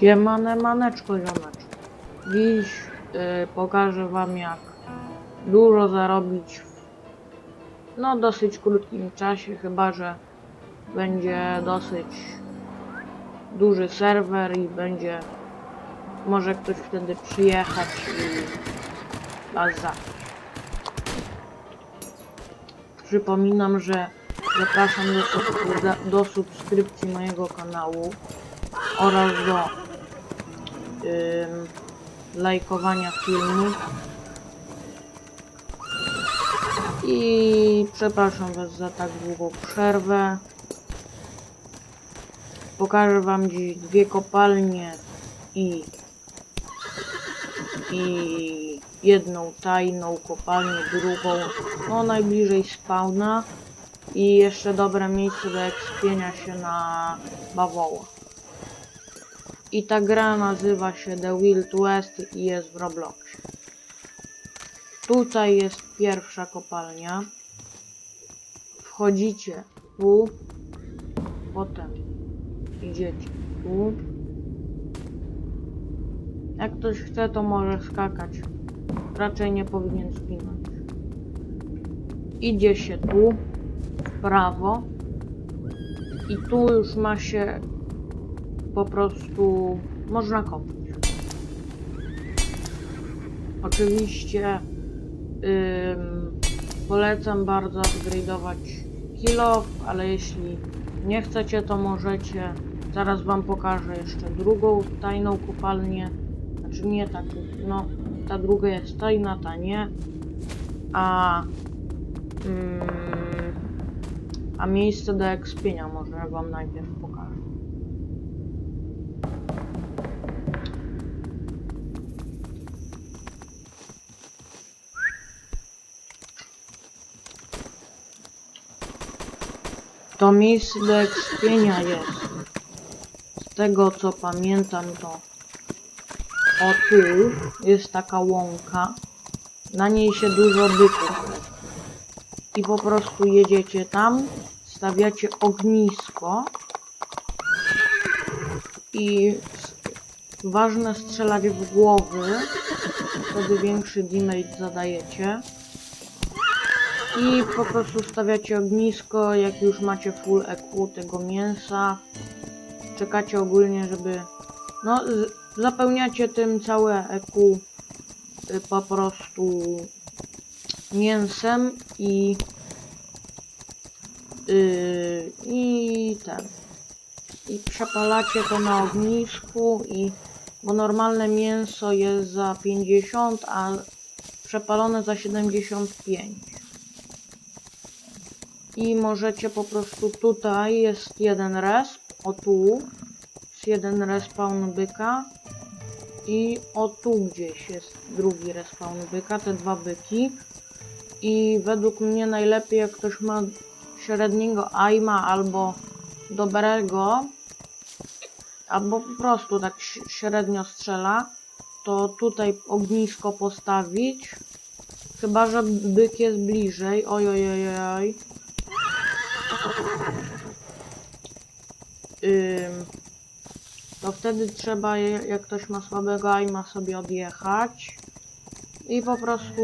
Siemane maneczko ziomeczko. Dziś y, pokażę wam jak dużo zarobić w no dosyć krótkim czasie, chyba że będzie dosyć duży serwer i będzie może ktoś wtedy przyjechać i was zacząć. Przypominam, że zapraszam do, do subskrypcji mojego kanału oraz do ym, lajkowania filmu. I przepraszam Was za tak długą przerwę. Pokażę Wam dziś dwie kopalnie i, i jedną tajną kopalnię, drugą no najbliżej spawna i jeszcze dobre miejsce do ekspienia się na bawoła. I ta gra nazywa się The Wild West i jest w Robloxie. Tutaj jest pierwsza kopalnia. Wchodzicie tu, potem idziecie tu. Jak ktoś chce, to może skakać. Raczej nie powinien spinać. Idzie się tu, w prawo. I tu już ma się po prostu można kopać. Oczywiście ym, polecam bardzo upgrade'ować kilo, ale jeśli nie chcecie, to możecie. Zaraz wam pokażę jeszcze drugą tajną kopalnię. Znaczy nie tak, no ta druga jest tajna, ta nie. A a miejsce do ekspienia może wam najpierw pokażę. To miejsce do ekspienia jest. Z tego co pamiętam to o tu jest taka łąka. Na niej się dużo byków. I po prostu jedziecie tam, stawiacie ognisko i ważne strzelać w głowy, wtedy większy damage zadajecie. I po prostu stawiacie ognisko, jak już macie full EQ tego mięsa. Czekacie ogólnie, żeby... No, zapełniacie tym całe EQ y, po prostu mięsem i... Yy, I ten. I przepalacie to na ognisku i... Bo normalne mięso jest za 50, a przepalone za 75 i możecie po prostu tutaj jest jeden resp, o tu jest jeden respawn byka. I o tu gdzieś jest drugi respawn byka, te dwa byki. I według mnie najlepiej jak ktoś ma średniego aima albo dobrego albo po prostu tak średnio strzela to tutaj ognisko postawić. Chyba, że byk jest bliżej. Oj oj oj oj To wtedy trzeba, je- jak ktoś ma słabego aima, sobie odjechać i po prostu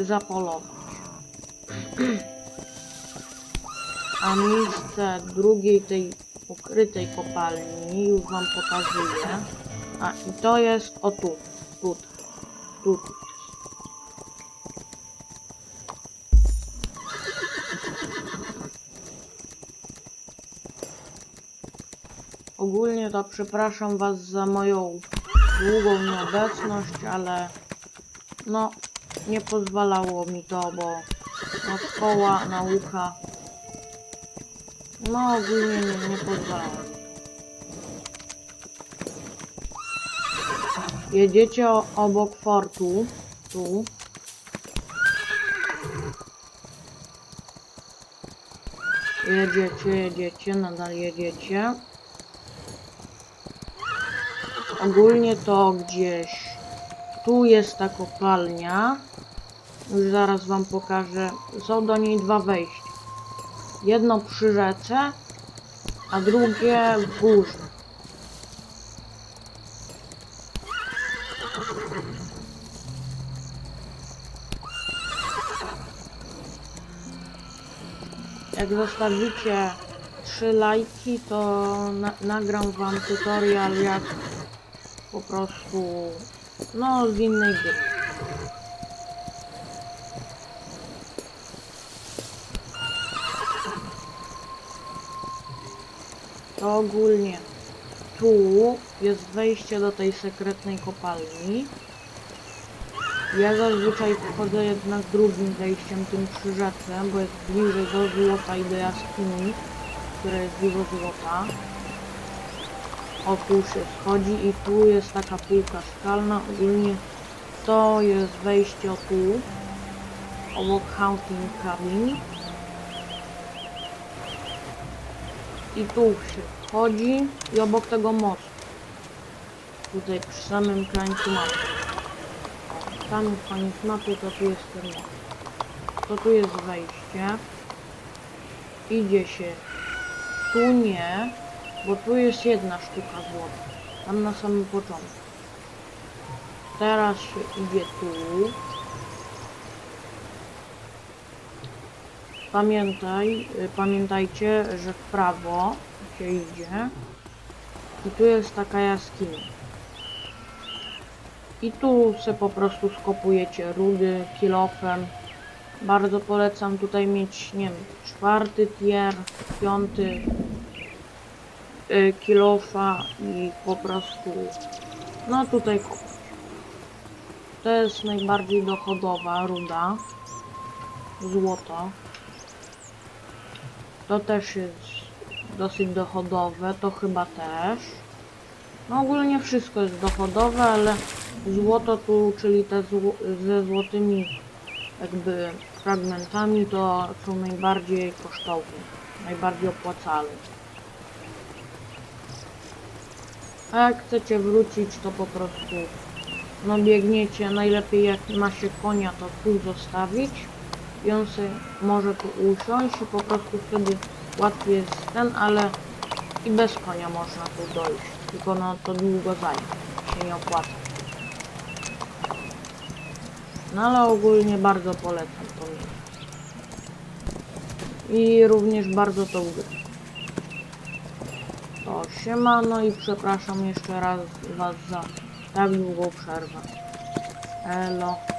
zapolować. A miejsce drugiej tej ukrytej kopalni już wam pokazuję. A i to jest o tu, tutaj, tu, tu Ogólnie to przepraszam Was za moją długą nieobecność, ale no nie pozwalało mi to, bo no, szkoła, nauka no ogólnie nie, nie pozwalało. Jedziecie obok fortu, tu. Jedziecie, jedziecie, nadal jedziecie. Ogólnie to gdzieś tu jest ta kopalnia. Już zaraz wam pokażę. Są do niej dwa wejścia. Jedno przy rzece, a drugie w górze. Jak zostawicie trzy lajki, to na nagram wam tutorial jak po prostu no z innej gry. To ogólnie tu jest wejście do tej sekretnej kopalni. Ja zazwyczaj wchodzę jednak drugim wejściem, tym przy bo jest bliżej do złota i do jaskini, które jest dużo złota. O, tu się schodzi i tu jest taka półka skalna. Ogólnie to jest wejście o tu, obok Hunting Cabin. I tu się wchodzi i obok tego mostu. Tutaj przy samym krańcu mapy. Tam jest koniec mapy, to tu jest ten most. To tu jest wejście. Idzie się. Tu nie, bo tu jest jedna sztuka złota. Tam na samym początku. Teraz się idzie tu. Pamiętaj, y, pamiętajcie, że w prawo się idzie. I tu jest taka jaskinia. I tu se po prostu skopujecie rudy kilofem. Bardzo polecam tutaj mieć, nie wiem, czwarty tier, piąty kilofa i po prostu no tutaj. To jest najbardziej dochodowa ruda. Złoto. To też jest dosyć dochodowe, to chyba też. No ogólnie wszystko jest dochodowe, ale złoto tu, czyli te ze złotymi jakby fragmentami, to są najbardziej kosztowne, najbardziej opłacalne. A jak chcecie wrócić, to po prostu no biegniecie, najlepiej jak ma się konia, to tu zostawić i on sobie może tu usiąść i po prostu wtedy łatwiej jest ten, ale i bez konia można tu dojść, tylko no to długo zajmie, się nie opłaca. No ale ogólnie bardzo polecam to miejsce. I również bardzo to grę. To siemano i przepraszam jeszcze raz Was za tak długą przerwę. Elo.